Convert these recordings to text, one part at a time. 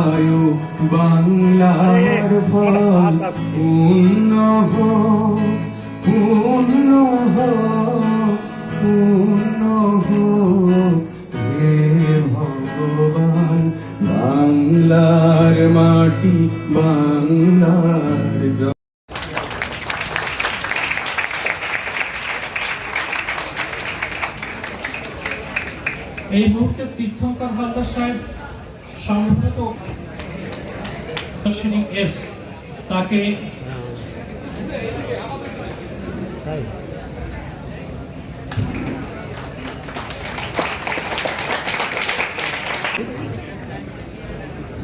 বায়ু বাংলার ফল পূর্ণ হোক পূর্ণ হোক পূর্ণ হোক হে ভগবান বাংলার মাটি বাংলার এই মুহূর্তে তীর্থঙ্কর হালদার সাহেব সম্ভবত এস তাকে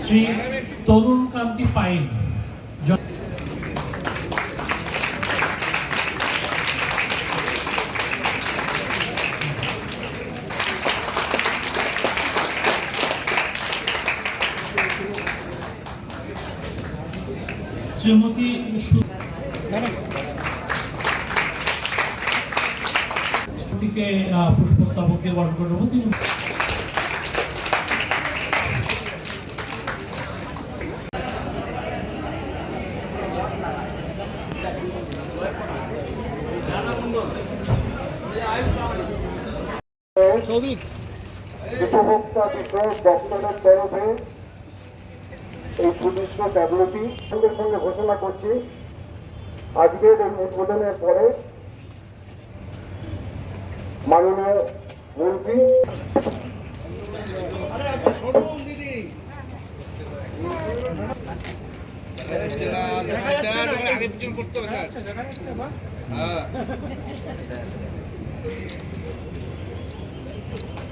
শ্রী তরুণ কান্তি পাইন। শ্রীমতী থেকে পুষ্পস্তবক দিয়ে বরণ করে নেব। তিনি উপভোক্তা বিষয়ক দপ্তরের তরফে এই সুদৃশ্য ট্যাবলোটি সঙ্গে সঙ্গে ঘোষণা করছি। আজকের এই উদ্বোধনের পরে মাননীয় মন্ত্রী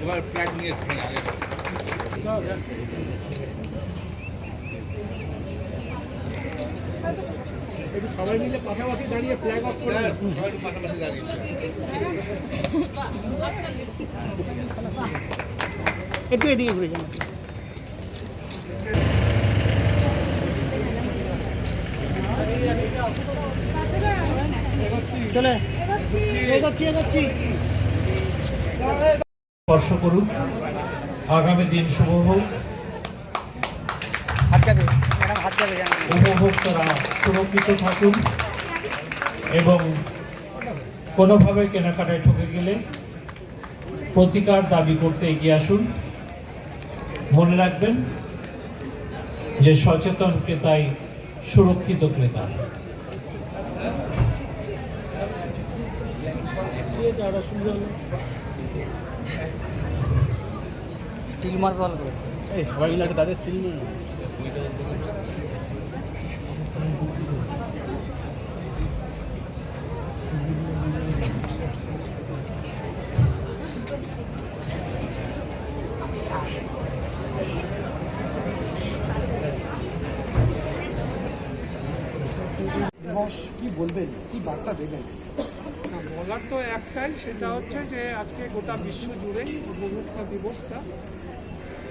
এবার ফ্ল্যাগ নিয়ে আগে সবাই মিলে পাশাপাশি দাঁড়িয়ে ফ্ল্যাগ অফ করে সবাই একটু পাশাপাশি দাঁড়িয়ে একটু এদিকে ঘুরে যান স্পর্শ করুন। আগামী দিন শুভ হোক। উপভোক্তারা সুরক্ষিত থাকুন এবং কোনোভাবে কেনাকাটায় ঠকে গেলে প্রতিকার দাবি করতে এগিয়ে আসুন। মনে রাখবেন যে সচেতন ক্রেতাই সুরক্ষিত ক্রেতা। স্টিল মার ভালো করে এই সবাই মিলে একটা দাঁড়িয়ে স্টিল মার কি বলবেন? কি বার্তা দেবেন? বলার তো একটাই, সেটা হচ্ছে যে আজকে গোটা বিশ্ব জুড়ে উপভোক্তা দিবসটা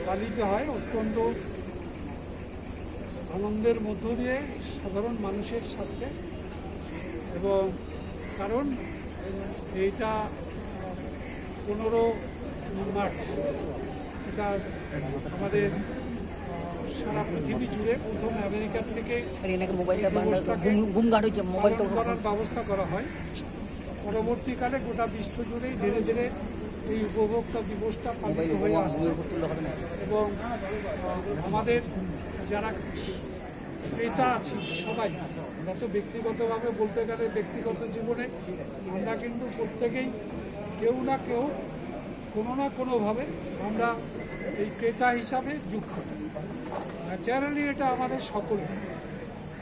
পালিত হয় অত্যন্ত আনন্দের মধ্য দিয়ে সাধারণ মানুষের সাথে। এবং কারণ, এইটা পনেরো মার্চ, এটা আমাদের সারা পৃথিবী জুড়ে প্রথম আমেরিকার থেকে মোবাইলটা করার ব্যবস্থা করা হয়। পরবর্তীকালে গোটা বিশ্ব জুড়েই ধীরে ধীরে এই উপভোক্তা দিবসটা পালিত হয়ে আসছে। এবং আমাদের যারা ক্রেতা আছি সবাই আমরা তো ব্যক্তিগতভাবে বলতে গেলে ব্যক্তিগত জীবনে আমরা কিন্তু প্রত্যেকেই কেউ না কেউ কোনো না কোনোভাবে আমরা এই ক্রেতা হিসাবে যুক্ত। ন্যাচারালি এটা আমাদের সকলে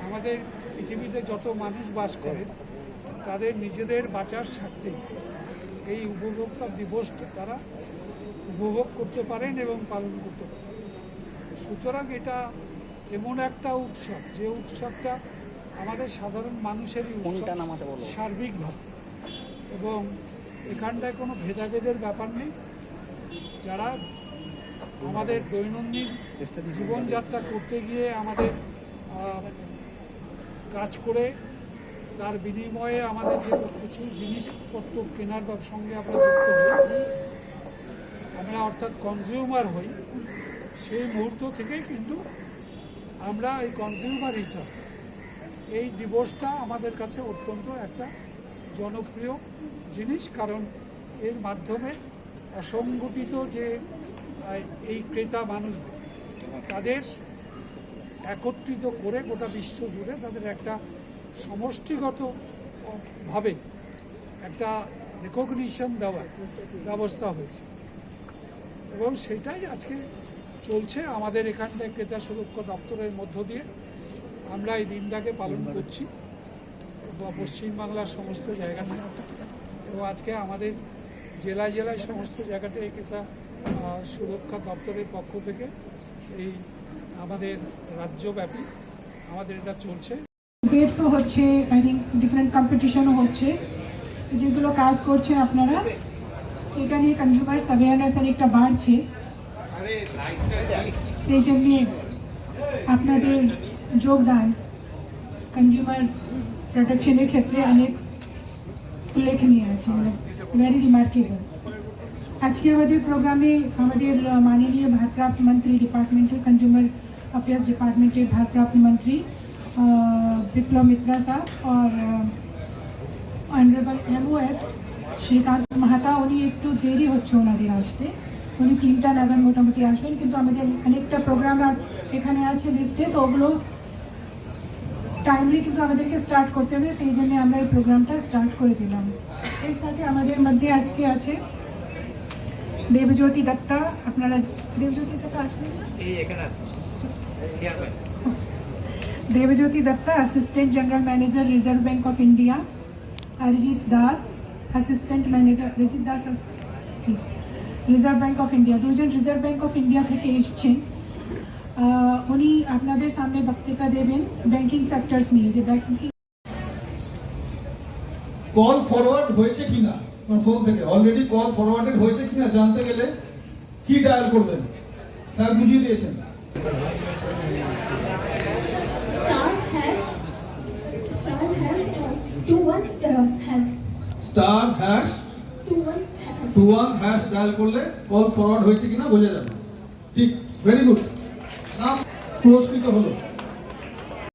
আমাদের পৃথিবীতে যত মানুষ বাস করে তাদের নিজেদের বাঁচার স্বার্থে এই উপভোক্তা দিবসটা তারা উপভোগ করতে পারেন এবং পালন করতে পারেন। সুতরাং এটা এমন একটা উৎসব যে উৎসবটা আমাদের সাধারণ মানুষেরই। সার্বিকভাবে এবং এখানটায় কোনো ভেদাভেদের ব্যাপার নেই। যারা আমাদের দৈনন্দিন জীবনযাত্রা করতে গিয়ে আমাদের কাজ করে তার বিনিময়ে আমাদের যে কিছু জিনিসপত্র কেনার বা সঙ্গে আমরা যুক্ত হই আমরা অর্থাৎ কনজিউমার হই, সেই মুহূর্ত থেকেই কিন্তু আমরা এই কনজিউমার হিসাবে এই দিবসটা আমাদের কাছে অত্যন্ত একটা জনপ্রিয় জিনিস, কারণ এর মাধ্যমে অসংগঠিত যে এই ক্রেতা মানুষদের। তাদের একত্রিত করে গোটা বিশ্ব জুড়ে তাদের একটা সমষ্টিগতভাবে একটা রেকগনিশন দেওয়ার ব্যবস্থা হয়েছে। এবং সেটাই আজকে চলছে আমাদের এখানটায় ক্রেতা সুরক্ষা দপ্তরের মধ্য দিয়ে। আমরা এই দিনটাকে পালন করছি। পশ্চিমবাংলার সমস্ত জায়গাতে এবং আজকে আমাদের জেলায় জেলায় সমস্ত জায়গাতে ক্রেতা সুরক্ষা দপ্তরের পক্ষ থেকে এই আমাদের রাজ্যব্যাপী আমাদের এটা চলছে। ডিবেটসও হচ্ছে আই থিঙ্ক ডিফারেন্ট কম্পিটিশনও হচ্ছে। যেগুলো কাজ করছেন আপনারা, সেটা নিয়ে কনজিউমার অ্যাওয়ারনেস অনেকটা বাড়ছে। সেই জন্যে আপনাদের যোগদান। কনজিউমার প্রোটেকশনের ক্ষেত্রে অনেক উল্লেখনীয় আছে ভেরি রিমার্কেবল আজকে আমাদের প্রোগ্রামে আমাদের মাননীয় ভারপ্রাপ্ত মন্ত্রী ডিপার্টমেন্টের কনজিউমার अफेयर्स ডিপার্টমেন্টের ভারপ্রাপ্ত মন্ত্রী বিপ্লব মিত্রা সাহ साहब और honourable M S Srikanta Mahata, উনি একটু দেরি হচ্ছে ওনাদের আসতে। উনি তিনটা নাগাদ মোটামুটি আসবেন, কিন্তু আমাদের অনেকটা প্রোগ্রাম এখানে আছে লিস্টে, তো ওগুলো টাইমলি কিন্তু আমাদেরকে স্টার্ট করতে হবে, সেই জন্য আমরা এই প্রোগ্রামটা স্টার্ট করে দিলাম। এর সাথে আমাদের মধ্যে আজকে আছে দেবজ্যোতি দত্তা আপনারা দেবজ্যোতি দত্তা আসবেন না? Debjyoti Dutta assistant general manager reserve bank of India Arijit Das assistant manager Arijit Das reserve bank of India দুজন রিজার্ভ ব্যাংক অফ ইন্ডিয়া থেকে এসছেন। উনি আপনাদের সামনে বক্তৃতা দেবেন ব্যাংকিং সেক্টরস নিয়ে যে ব্যাংকিং কল ফরওয়ার্ড হয়েছে কিনা? ফোন থেকে। অলরেডি কল ফরওয়ার্ডেড হয়েছে কিনা জানতে গেলে কি ডায়াল করবেন? স্যার বুঝিয়ে দিয়েছেন। Star hash two one hash dial করলে কল ফরওয়ার্ড হয়েছে কিনা বোঝা যাবে। ঠিক ভেরি গুড নাম পুরস্কৃত হলো।